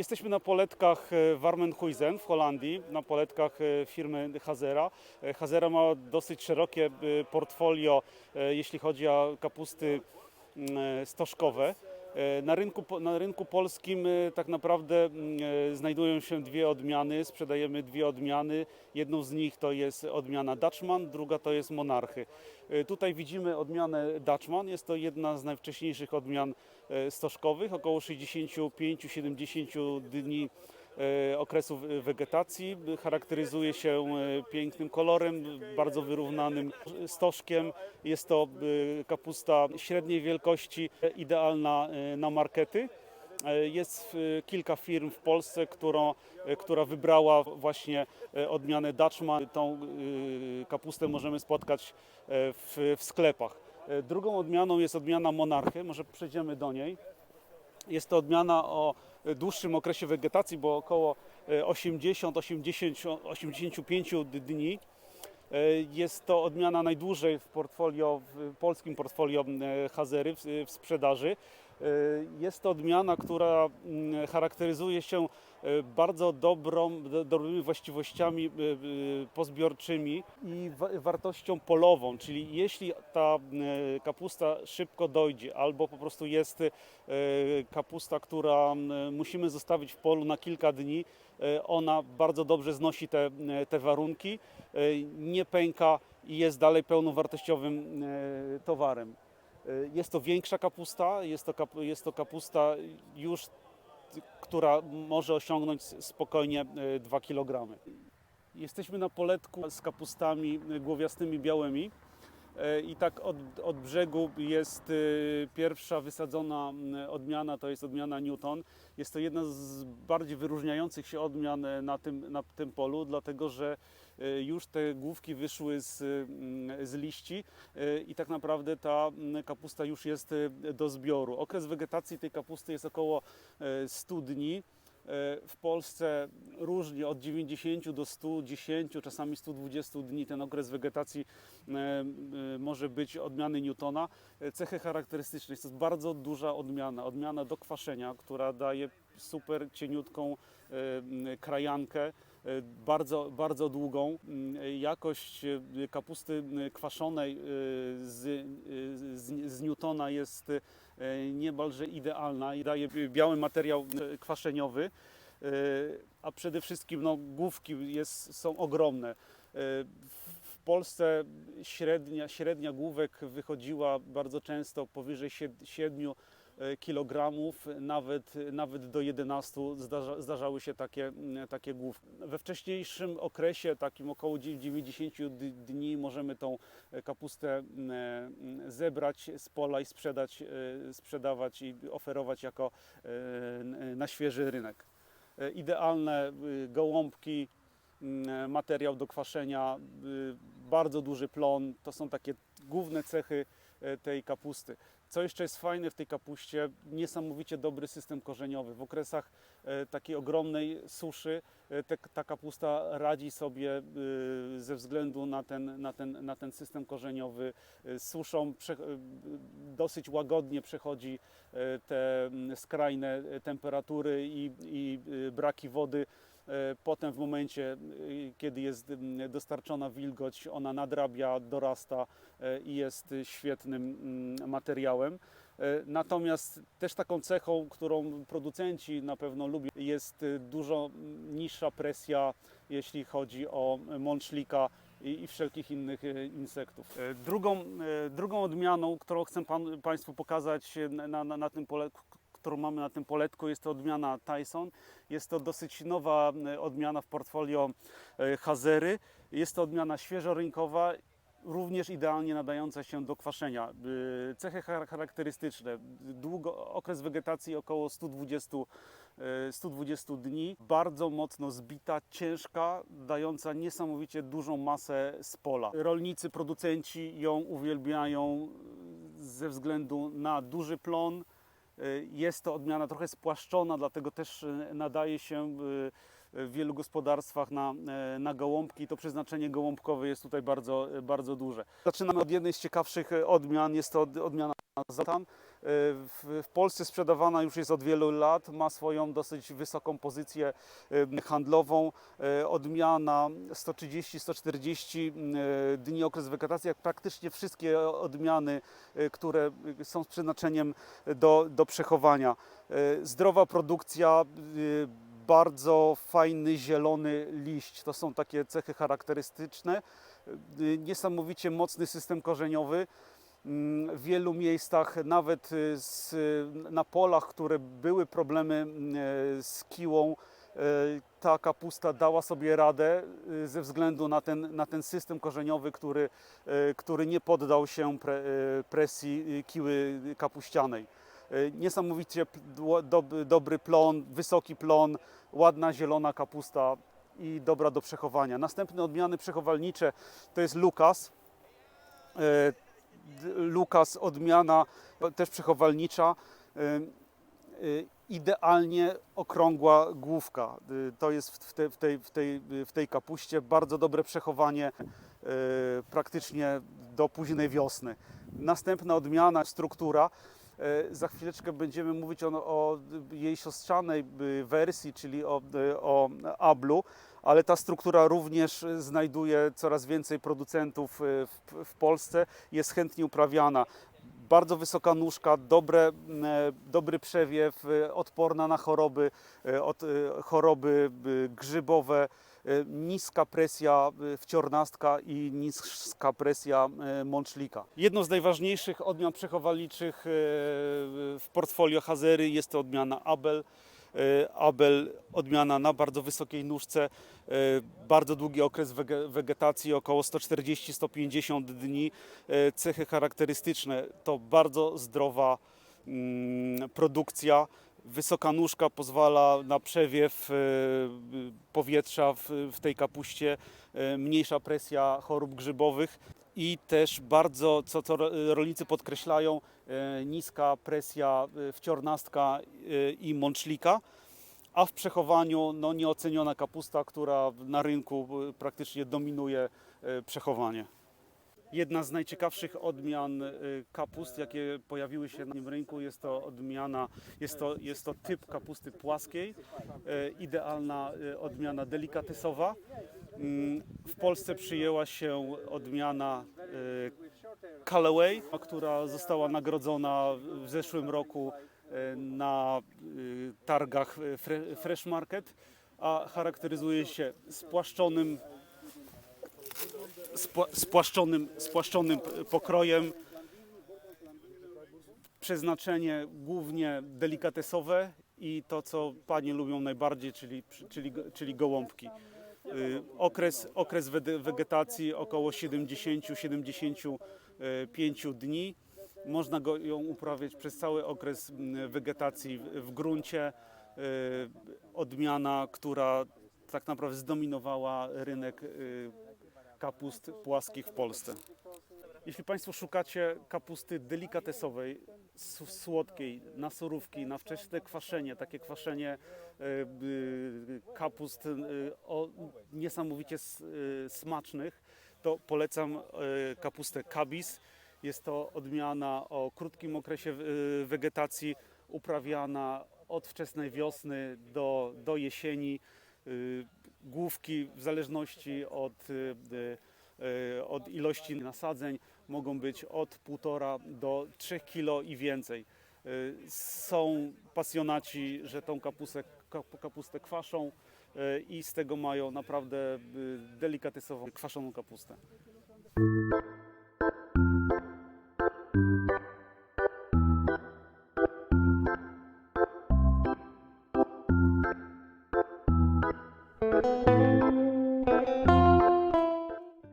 Jesteśmy na poletkach e, Warmenhuizen w Holandii, na poletkach e, firmy Hazera. E, Hazera ma dosyć szerokie portfolio, jeśli chodzi o kapusty mm, stożkowe. E, Na rynku, na rynku polskim e, tak naprawdę mm, e, znajdują się dwie odmiany, sprzedajemy dwie odmiany. Jedną z nich to jest odmiana Dutchman, druga to jest Monarchy. Tutaj widzimy odmianę Dutchman, jest to jedna z najwcześniejszych odmian stożkowych, około 65-70 dni okresu w- wegetacji. Charakteryzuje się e, pięknym kolorem, bardzo wyrównanym stożkiem. Jest to e, kapusta średniej wielkości, e, idealna e, na markety. E, Jest e, kilka firm w Polsce, którą, e, która wybrała właśnie e, odmianę Dutchman. Tą e, kapustę możemy spotkać e, w, w sklepach. E, Drugą odmianą jest odmiana Monarchy. Może przejdziemy do niej. Jest to odmiana o dłuższym okresie wegetacji, bo około 80-85 dni. E, Jest to odmiana najdłużej w portfolio, w polskim portfolio e, Hazery w sprzedaży. E, Jest to odmiana, która mm, charakteryzuje się e, bardzo dobrą, do- dobrymi właściwościami e, pozbiorczymi i wa- wartością polową, czyli jeśli ta kapusta szybko dojdzie albo po prostu jest kapusta, która musimy zostawić w polu na kilka dni, ona bardzo dobrze znosi te, te warunki, nie pęka i jest dalej pełnowartościowym towarem. E, Jest to większa kapusta, jest to, kap, jest to kapusta już, która może osiągnąć spokojnie 2 kg. Jesteśmy na poletku z kapustami głowiastymi białymi. E, I tak od, od brzegu jest y, pierwsza wysadzona m, odmiana, to jest odmiana Newton. Jest to jedna z bardziej wyróżniających się odmian e, na tym, na tym polu, dlatego że e, już te główki wyszły z, mm, z liści e, i tak naprawdę ta mm, kapusta już jest e, do zbioru. Okres wegetacji tej kapusty jest około e, 100 dni. E, W Polsce różnie od 90 do 110, czasami 120 dni ten okres wegetacji e, e, może być odmiany Newtona. Cechy charakterystyczne jest to bardzo duża odmiana, odmiana do kwaszenia, która daje super cieniutką krajankę, bardzo, bardzo długą. M, Jakość e, kapusty m, kwaszonej e, z, e, z, z Newtona jest e, niemalże idealna i daje biały materiał e, kwaszeniowy, e, a przede wszystkim no, główki jest, są ogromne. E, w- W Polsce średnia, średnia główek wychodziła bardzo często powyżej 7 kg, nawet, nawet do 11 zdarza, zdarzały się takie, takie główki. We wcześniejszym okresie, takim około dzie- 90 d- dni, możemy tą kapustę e, zebrać z pola i sprzedać, e, sprzedawać i oferować jako e, na świeży rynek. Idealne gołąbki, materiał do kwaszenia, bardzo duży plon. To są takie główne cechy tej kapusty. Co jeszcze jest fajne w tej kapuście, niesamowicie dobry system korzeniowy. W okresach e, takiej ogromnej suszy e, ta kapusta radzi sobie y, ze względu na ten, na ten, na ten system korzeniowy. E, Suszą e, dosyć łagodnie przechodzi e, te skrajne e, temperatury i, i braki wody. E, Potem w momencie, y, kiedy jest dostarczona wilgoć, ona nadrabia, dorasta e, i jest świetnym materiałem. E, Natomiast też taką cechą, którą producenci na pewno lubią, jest dużo niższa presja, jeśli chodzi o mączlika i, wszelkich innych e, insektów. E, Drugą, e, drugą odmianą, którą chcę pan, Państwu pokazać e, na, na, na tym pole, którą mamy na tym poletku, jest to odmiana Tyson. Jest to dosyć nowa e, odmiana w portfolio e, Hazery. Jest to odmiana świeżorynkowa, również idealnie nadająca się do kwaszenia. Y, Cechy char- charakterystyczne, długo, okres wegetacji około 120, e, 120 dni, bardzo mocno zbita, ciężka, dająca niesamowicie dużą masę z pola. Rolnicy, producenci ją uwielbiają ze względu na duży plon, Jest to odmiana trochę spłaszczona, dlatego też y, nadaje się y, w wielu gospodarstwach na, na gołąbki. To przeznaczenie gołąbkowe jest tutaj bardzo, bardzo duże. Zaczynamy od jednej z ciekawszych odmian. Jest to od- odmiana Zatan. W, Polsce sprzedawana już jest od wielu lat, ma swoją dosyć wysoką pozycję e, handlową. E, Odmiana 130-140 e, dni okres wegetacji, jak praktycznie wszystkie odmiany, e, które są z przeznaczeniem do, do przechowania. E, Zdrowa produkcja, e, bardzo fajny zielony liść. To są takie cechy charakterystyczne. Niesamowicie mocny system korzeniowy. Mm, W wielu miejscach, nawet y, z, na polach, które były problemy mm, e, z kiłą, e, ta kapusta dała sobie radę y, ze względu na ten, na ten system korzeniowy, który, e, który nie poddał się pre, presji kiły kapuścianej. Niesamowicie dobry plon, wysoki plon, ładna zielona kapusta i dobra do przechowania. Następne odmiany przechowalnicze to jest Lukas. Lukas odmiana też przechowalnicza. E, e, Idealnie okrągła główka. E, To jest w te- w tej, w tej, w tej kapuście bardzo dobre przechowanie praktycznie do późnej wiosny. Następna odmiana, struktura. Za chwileczkę będziemy mówić o, o jej siostrzanej y, wersji, czyli o, y, o Ablu, ale ta struktura również znajduje coraz więcej producentów y, w, w Polsce, jest chętnie uprawiana. Bardzo wysoka nóżka, dobre, e, dobry przewiew, e, odporna na choroby, od, choroby grzybowe, niska presja wciornastka i niska presja mączlika. Jedną z najważniejszych odmian przechowalniczych w portfolio Hazery jest to odmiana Abel. E, Abel odmiana na bardzo wysokiej nóżce, e, bardzo długi okres wege- wegetacji, około 140-150 dni. E, Cechy charakterystyczne to bardzo zdrowa mm, produkcja. Wysoka nóżka pozwala na przewiew e, powietrza w, tej kapuście, e, mniejsza presja chorób grzybowych i też bardzo, co, co ro- rolnicy podkreślają, e, niska presja wciornastka i mączlika, a w przechowaniu no, nieoceniona kapusta, która na rynku praktycznie dominuje przechowanie. Jedna z najciekawszych odmian e, kapust, jakie pojawiły się na tym rynku, jest to odmiana, jest to, jest to typ kapusty płaskiej, e, idealna e, odmiana delikatesowa. Mm, W Polsce przyjęła się odmiana Callaway, która została nagrodzona w zeszłym roku na targach Fre- Fresh Market, a charakteryzuje się spłaszczonym, spła- spłaszczonym, spłaszczonym pokrojem. Przeznaczenie głównie delikatesowe i to, co panie lubią najbardziej, czyli, czyli, czyli gołąbki. Y, Okres, okres wegetacji około 70-75 dni. Można go, ją uprawiać przez cały okres wegetacji w, w gruncie. Y, Odmiana, która tak naprawdę zdominowała rynek y, kapust płaskich w Polsce. Jeśli Państwo szukacie kapusty delikatesowej, słodkiej, na surówki, na wczesne kwaszenie, takie kwaszenie e, kapust y, o niesamowicie y, smacznych, to polecam e, kapustę kabis. Jest to odmiana o krótkim okresie wegetacji, uprawiana od wczesnej wiosny do, do jesieni. Y, Główki w zależności od, y, y, od ilości nasadzeń mogą być od 1,5 do 3 kg i więcej. Y, Są pasjonaci, że tą kapustę, kap- kapustę kwaszą y, i z tego mają naprawdę y, delikatesową kwaszoną kapustę.